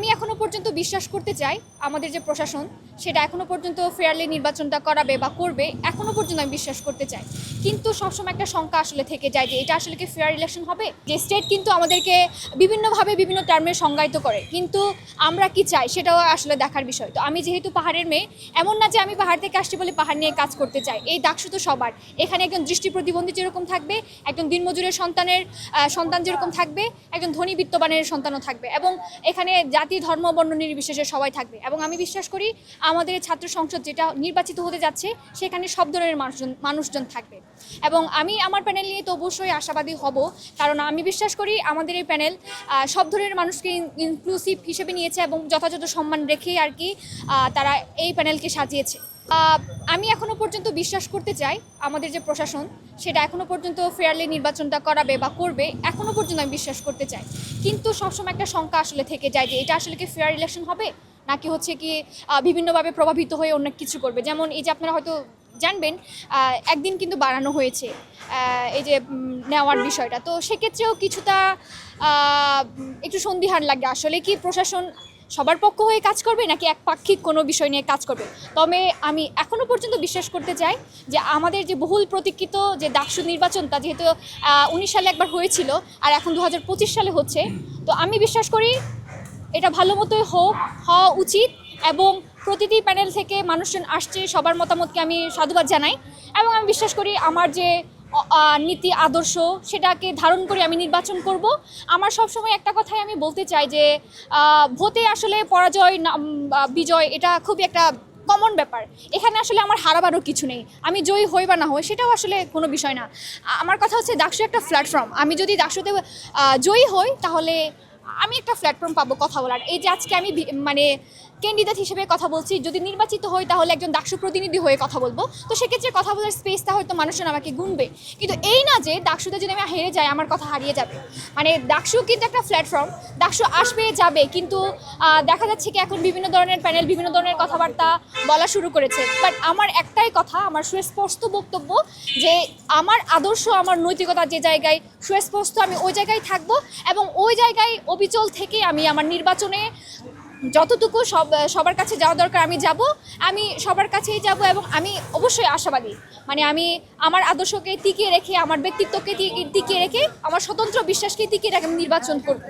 আমি এখনও পর্যন্ত বিশ্বাস করতে চাই আমাদের যে প্রশাসন, সেটা এখনও পর্যন্ত ফেয়ারলি নির্বাচনটা করাবে বা করবে, এখনও পর্যন্ত আমি বিশ্বাস করতে চাই। কিন্তু সবসময় একটা শঙ্কা আসলে থেকে যায় যে এটা আসলে কি ফেয়ার ইলেকশন হবে? যে স্টেট কিন্তু আমাদেরকে বিভিন্নভাবে বিভিন্ন টার্মে সংজ্ঞায়িত করে। কিন্তু আমরা কি চাই সেটাও আসলে দেখার বিষয়। তো আমি যেহেতু পাহাড়ের মেয়ে, এমন না যে আমি পাহাড় থেকে আসছি বলে পাহাড় নিয়ে কাজ করতে চাই। এই দাক্ষু তো সবার। এখানে একজন দৃষ্টি প্রতিবন্ধী যেরকম থাকবে, একজন দিনমজুরের সন্তানের সন্তান যেরকম থাকবে, একজন ধনী বিত্তবানের সন্তানও থাকবে। এবং এখানে জাতি ধর্ম, বর্ণ নির্বিশেষে সবাই থাকবে। এবং আমি বিশ্বাস করি আমাদের ছাত্র সংসদ যেটা নির্বাচিত হতে যাচ্ছে, সেখানে সব ধরনের মানুষজন মানুষজন থাকবে। এবং আমি আমার প্যানেল নিয়ে তো অবশ্যই আশাবাদী হব, কারণ আমি বিশ্বাস করি আমাদের এই প্যানেল সব ধরনের মানুষকে ইনক্লুসিভ হিসেবে নিয়েছে এবং যথাযথ সম্মান রেখেই আর কি তারা এই প্যানেলকে সাজিয়েছে। আমি এখনও পর্যন্ত বিশ্বাস করতে চাই আমাদের যে প্রশাসন, সেটা এখনও পর্যন্ত ফেয়ারলি নির্বাচনটা করাবে বা করবে, এখনও পর্যন্ত আমি বিশ্বাস করতে চাই। কিন্তু সবসময় একটা শঙ্কা আসলে থেকে যায় যে এটা আসলে কি ফেয়ার ইলেকশন হবে? নাকি হচ্ছে কি বিভিন্নভাবে প্রভাবিত হয়ে অন্য কিছু করবে? যেমন এই যে আপনারা হয়তো জানবেন একদিন কিন্তু বাড়ানো হয়েছে এই যে নেওয়ার বিষয়টা। তো সেক্ষেত্রেও কিছুটা একটু সন্দিহান লাগে। আসলে কি প্রশাসন সবার পক্ষ হয়ে কাজ করবে নাকি একপাক্ষিক কোনো বিষয় নিয়ে কাজ করবে? তবে আমি এখনও পর্যন্ত বিশ্বাস করতে চাই যে আমাদের যে বহুল প্রতীক্ষিত যে ডাকসু নির্বাচন, তা যেহেতু উনিশ সালে একবার হয়েছিল আর এখন দু হাজার পঁচিশ সালে হচ্ছে, তো আমি বিশ্বাস করি এটা ভালো মতোই হোক, হওয়া উচিত এবং প্রতিটি প্যানেল থেকে মানুষজন আসছে, সবার মতামতকে আমি সাধুবাদ জানাই এবং আমি বিশ্বাস করি আমার যে নীতি, আদর্শ সেটাকে ধারণ করে আমি নির্বাচন করব। আমার সবসময় একটা কথাই আমি বলতে চাই যে ভোটে আসলে পরাজয় বিজয় এটা খুবই একটা কমন ব্যাপার। এখানে আসলে আমার হারাবারও কিছু নেই। আমি জয়ী হই বা না হই সেটাও আসলে কোনো বিষয় না। আমার কথা হচ্ছে ডাকসু একটা প্ল্যাটফর্ম আমি যদি ডাকসুতে জয়ী হই তাহলে আমি একটা প্ল্যাটফর্ম পাবো কথা বলার। এই যে আজকে আমি মানে ক্যান্ডিডেট হিসেবে কথা বলছি। যদি নির্বাচিত হই, তাহলে একজন ডাকসু প্রতিনিধি হয়ে কথা বলব। তো সেক্ষেত্রে কথা বলার স্পেসটা হয়তো মানুষজন আমাকে গুনবে। কিন্তু এই না যে ডাকসুতে যদি আমি হেরে যাই, আমার কথা হারিয়ে যাবে। মানে ডাকসু কিন্তু একটা প্ল্যাটফর্ম ডাকসু আসবে, যাবে। কিন্তু দেখা যাচ্ছে কি এখন বিভিন্ন ধরনের প্যানেল বিভিন্ন ধরনের কথাবার্তা বলা শুরু করেছে। বাট আমার একটাই কথা, আমার সুস্পষ্ট বক্তব্য যে আমার আদর্শ, আমার নৈতিকতা যে জায়গায় সুস্পষ্ট, আমি ওই জায়গায় থাকব এবং ওই জায়গায় অবিচল থেকে আমি আমার নির্বাচনে যতটুকু সব, সবার কাছে যাওয়া দরকার, আমি যাব। আমি সবার কাছেই যাব এবং আমি অবশ্যই আশাবাদী। মানে আমি আমার আদর্শকে টিকিয়ে রেখে, আমার ব্যক্তিত্বকে টিকিয়ে রেখে, আমার স্বতন্ত্র বিশ্বাসকে টিকিয়ে রেখে আমি নির্বাচন করব।